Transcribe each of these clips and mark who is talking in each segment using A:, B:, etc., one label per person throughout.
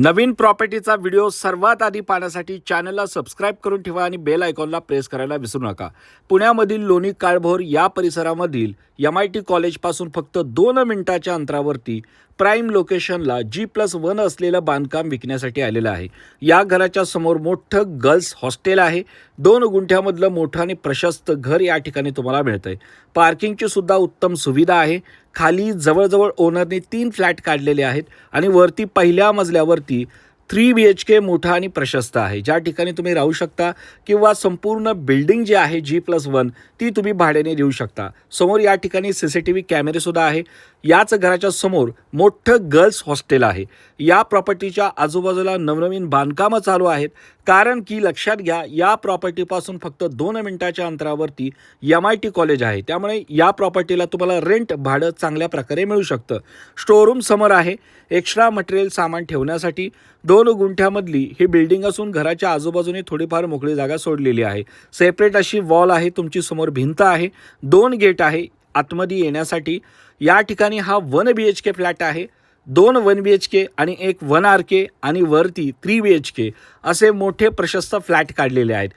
A: नवीन प्रॉपर्टीचा video सर्वात आधी पाहण्यासाठी चॅनलला सबस्क्राईब करून ठेवा आणि बेल आयकॉनला प्रेस करायला विसरू नका. पुण्यामधील लोणी काळभोर या परिसरामधील एम आय टी कॉलेजपासून फक्त दोन मिनिटाच्या अंतरावरती प्राईम लोकेशनला जी प्लस वन असलेलं बांधकाम विकण्यासाठी आलेलं आहे. या घराच्या समोर मोठं गर्ल्स हॉस्टेल आहे. दोन गुंठ्यामधलं मोठं आणि प्रशस्त घर या ठिकाणी तुम्हाला मिळतंय. पार्किंगची सुद्धा उत्तम सुविधा आहे. खाली जवळजवळ ओनरने तीन फ्लॅट काढलेले आहेत आणि वरती पहिल्या मजल्यावरती थ्री बी एच के मोठा आणि प्रशस्त आहे. ज्या ठिकाणी तुम्ही राहू शकता किंवा संपूर्ण बिल्डिंग जी आहे जी प्लस वन ती तुम्ही भाड्याने देऊ शकता. समोर या ठिकाणी सी सी टी व्ही कॅमेरेसुद्धा आहे. याच घराच्या समोर मोठं गर्ल्स हॉस्टेल आहे. या प्रॉपर्टीच्या आजूबाजूला नवनवीन बांधकामं चालू आहेत. कारण की लक्षात घ्या या प्रॉपर्टीपासून फक्त दोन मिनिटाच्या अंतरावरती एम आय टी कॉलेज आहे. त्यामुळे या प्रॉपर्टीला तुम्हाला रेंट भाडं चांगल्या प्रकारे मिळू शकतं. स्टोरूम समोर आहे. एक्स्ट्रा मटेरियल सामान ठेवण्यासाठी दोन गुंठ्यामधली ही बिल्डिंग असून घराच्या आजूबाजूने थोडीफार मोकळी जागा सोडलेली आहे. सेपरेट अशी वॉल आहे. तुमची समोर भिंत आहे. दोन गेट आहे. आतमध्ये येण्यासाठी या ठिकाणी हा one B H K flat आहे. दोन वन बी एच के आणि एक वन आर के आणि वरती थ्री बी एच के असे मोठे प्रशस्त फ्लॅट काढलेले आहेत.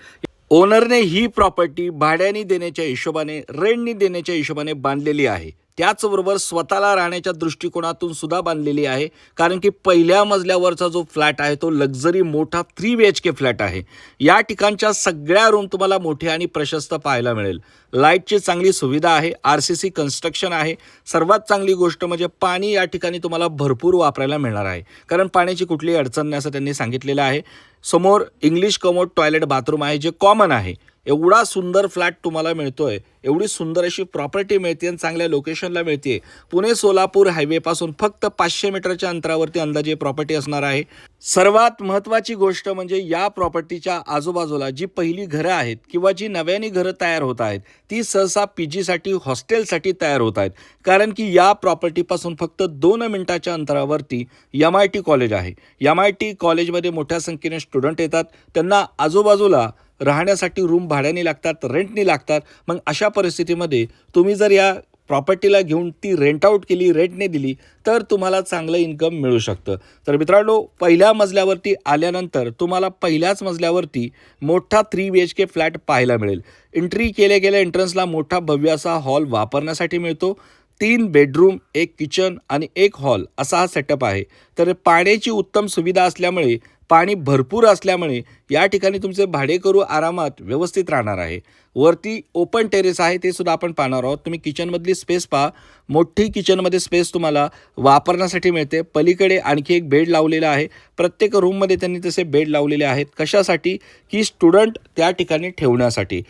A: ओनरने ही प्रॉपर्टी भाड्याने देण्याच्या हिशोबाने रेंटनी देण्याच्या हिशोबाने बांधलेली आहे. त्याचबरोबर स्वतःला राहण्याच्या दृष्टिकोनातून सुद्धा बांधलेली आहे. कारण की पहिल्या मजल्यावरचा जो फ्लॅट आहे तो लक्झरी मोठा three B H K flat आहे. या ठिकाणच्या सगळ्या रूम तुम्हाला मोठे आणि प्रशस्त पाहायला मिळेल. लाईटची चांगली सुविधा आहे आर सी सी कन्स्ट्रक्शन आहे. सर्वात चांगली गोष्ट म्हणजे पाणी या ठिकाणी तुम्हाला भरपूर वापरायला मिळणार आहे. कारण पाण्याची कुठलीही अडचण नाही असं त्यांनी सांगितलेलं आहे. समोर इंग्लिश कमोड टॉयलेट बाथरूम आहे जे कॉमन आहे. एवढा सुंदर फ्लॅट तुम्हाला मिळतोय. एवढी सुंदर अशी प्रॉपर्टी मिळते आणि चांगल्या लोकेशनला मिळते. पुणे सोलापूर हायवेपासून फक्त पाचशे मीटरच्या अंतरावरती अंदाजे प्रॉपर्टी असणार आहे. सर्वात महत्त्वाची गोष्ट म्हणजे या प्रॉपर्टीच्या आजूबाजूला जी पहिली घरं आहेत किंवा जी नव्याने घरं तयार होत आहेत ती सहसा पी जीसाठी हॉस्टेलसाठी तयार होत आहेत. कारण की या प्रॉपर्टीपासून फक्त दोन मिनिटाच्या अंतरावरती एम आय टी कॉलेज आहे. एम आय टी कॉलेजमध्ये मोठ्या संख्येने स्टुडंट येतात. त्यांना आजूबाजूला राहण्यासाठी रूम भाड्याने लागतात रेंटनी लागतात. मग अशा परिस्थितीमध्ये तुम्ही जर या प्रॉपर्टीला घेऊन ती रेंट आऊट केली रेंटने दिली तर तुम्हाला चांगलं इन्कम मिळू शकतं. तर मित्रांनो पहिल्या मजल्यावरती आल्यानंतर तुम्हाला पहिल्याच मजल्यावरती मोठा three B H K flat पाहायला मिळेल. एंट्री केल्या गेल्या एंट्रन्सला मोठा भव्य असा हॉल वापरण्यासाठी मिळतो. तीन बेडरूम एक किचन आणि एक हॉल असा हा सेटअप आहे. तर पाण्याची उत्तम सुविधा असल्यामुळे पाणी भरपूर असल्यामुळे या ठिकाणी तुमचे भाडेकरू आरामात व्यवस्थित राहणार आहे. वरती ओपन टेरेस आहे ते सुद्धा आपण पाहणार आहोत. तुम्ही किचनमधली स्पेस पहा. मोठी किचनमध्ये स्पेस तुम्हाला वापरण्यासाठी मिळते. पलीकडे आणखी एक बेड लावलेला आहे. प्रत्येक रूममध्ये त्यांनी तसे बेड लावलेले आहेत. कशासाठी? की स्टुडंट त्या ठिकाणी ठेवण्यासाठी.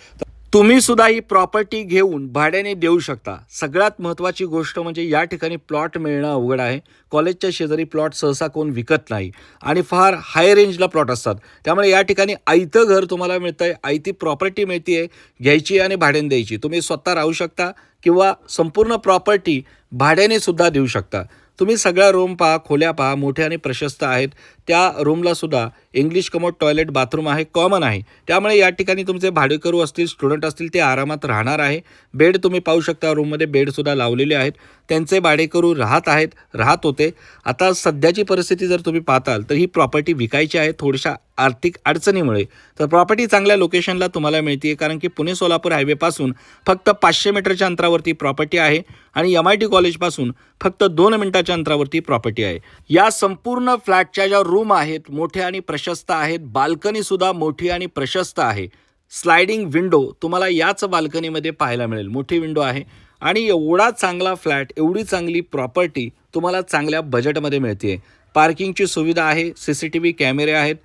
A: तुम्ही सुद्धा ही प्रॉपर्टी घेऊन भाड्याने देऊ शकता. सगळ्यात महत्त्वाची गोष्ट म्हणजे या ठिकाणी प्लॉट मिळणं अवघड आहे. कॉलेजच्या शेजारी प्लॉट सहसा कोण विकत नाही. आणि फार हाय रेंजला प्लॉट असतात. त्यामुळे या ठिकाणी आयतं घर तुम्हाला मिळतं आहे आयती प्रॉपर्टी मिळते आहे घ्यायची आणि भाड्याने द्यायची. तुम्ही स्वतः राहू शकता किंवा संपूर्ण प्रॉपर्टी भाड्याने सुद्धा देऊ शकता. तुम्ही सगळ्या रूम पहा खोल्या पहा मोठ्या आणि प्रशस्त आहेत. त्या रूमला सुद्धा इंग्लिश कमोड टॉयलेट बाथरूम आहे कॉमन आहे. त्यामुळे या ठिकाणी तुमचे भाडेकरू असतील स्टुडंट असतील ते आरामात राहणार आहे. बेड तुम्ही पाहू शकता रूममध्ये बेडसुद्धा लावलेले आहेत. त्यांचे भाडेकरू राहत आहेत राहत होते. आता सध्याची परिस्थिती जर तुम्ही पाहताल तर ही प्रॉपर्टी विकायची आहे थोड्याशा आर्थिक अडचणीमुळे. तर प्रॉपर्टी चांगल्या लोकेशनला तुम्हाला मिळते कारण की पुणे सोलापूर हायवेपासून फक्त पाचशे मीटरच्या अंतरावरती प्रॉपर्टी आहे आणि एम आय टी कॉलेजपासून फक्त दोन मिनिटाच्या अंतरावरती प्रॉपर्टी आहे. या संपूर्ण फ्लॅटच्या ज्या रूम आहेत मोठ्या आणि प्रशस्त आहेत बाल्कनीसुद्धा मोठी आणि प्रशस्त आहे. स्लायडिंग विंडो तुम्हाला याच बाल्कनीमध्ये पाहायला मिळेल. मोठी विंडो आहे. आणि एवढा चांगला फ्लॅट एवढी चांगली प्रॉपर्टी तुम्हाला चांगल्या बजेटमध्ये मिळते पार्किंगची सुविधा आहे सी सी टी व्ही कॅमेरे आहेत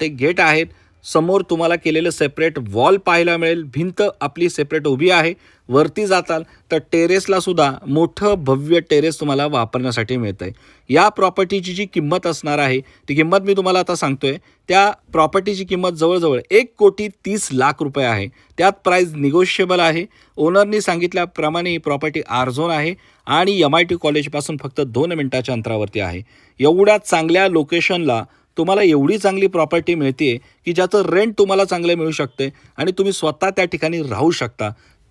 A: ते गेट आहेत. समोर तुम्हाला केलेलं सेपरेट वॉल पाहायला मिळेल. भिंत आपली सेपरेट उभी आहे. वरती जाताल तर टेरेसला सुद्धा मोठं भव्य टेरेस तुम्हाला वापरण्यासाठी मिळतं आहे या प्रॉपर्टीची जी किंमत असणार आहे ती किंमत मी तुम्हाला आता सांगतोय. त्या प्रॉपर्टीची किंमत जवळजवळ एक कोटी तीस लाख रुपये आहे. त्यात प्राईज निगोशिएबल आहे. ओनरनी सांगितल्याप्रमाणे ही प्रॉपर्टी आरझोन आहे आणि एम आय टी कॉलेजपासून फक्त दोन मिनिटाच्या अंतरावरती आहे. एवढ्या चांगल्या लोकेशनला तुम्हाला एवढी चांगली प्रॉपर्टी मिळते की ज्याचं रेंट तुम्हाला चांगलं मिळू शकते आणि तुम्ही स्वतः त्या ठिकाणी राहू शकता.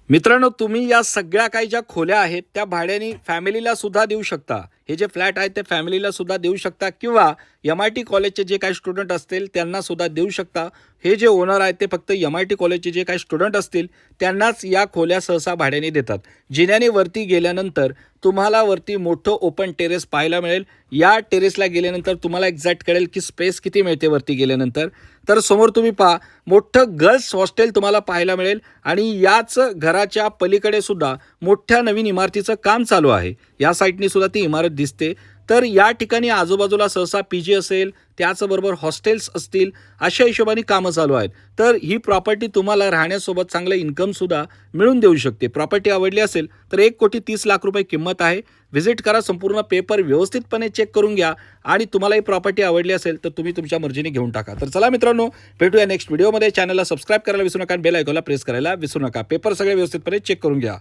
A: मित्रांनो तुम्ही या सगळ्या काही ज्या खोल्या आहेत त्या भाड्याने फॅमिलीला सुद्धा देऊ शकता. हे जे फ्लॅट आहेत ते फॅमिलीला सुद्धा देऊ शकता किंवा एम आय टी कॉलेजचे जे काही स्टुडंट असतील त्यांना सुद्धा देऊ शकता. हे जे ओनर आहेत ते फक्त एम आय टी कॉलेजचे जे काही स्टुडंट असतील त्यांनाच या खोल्या सहसा भाड्याने देतात. जिन्याने वरती गेल्यानंतर तुम्हाला वरती मोठं ओपन टेरेस पाहायला मिळेल. या टेरेसला गेल्यानंतर तुम्हाला एक्झॅक्ट कळेल की स्पेस किती मिळते वरती गेल्यानंतर. तर समोर तुम्ही पहा मोठं गर्ल्स हॉस्टेल तुम्हाला पाहायला मिळेल आणि याच घराच्या पलीकडे सुद्धा मोठ्या नवीन इमारतीचं काम चालू आहे. या साईटनी सुद्धा ती इमारत दिसते. तर या ठिकाणी आजूबाजूला सहसा पी जी असेल त्याचबरोबर हॉस्टेल्स असतील अशा हिशोबाने कामं चालू आहेत. तर ही प्रॉपर्टी तुम्हाला राहण्यासोबत चांगलं इन्कमसुद्धा मिळून देऊ शकते. प्रॉपर्टी आवडली असेल तर एक कोटी तीस लाख रुपये किंमत आहे. व्हिजिट करा संपूर्ण पेपर व्यवस्थितपणे चेक करून घ्या आणि तुम्हाला ही प्रॉपर्टी आवडली असेल तर तुम्ही तुमच्या मर्जीने घेऊन टाका. तर चला मित्रांनो भेटूया नेक्स्ट व्हिडिओमध्ये चॅनलला सबस्क्राईब करायला विसरू नका आणि बेल आयकॉनला प्रेस करायला विसरू नका. पेपर सगळे व्यवस्थितपणे चेक करून घ्या.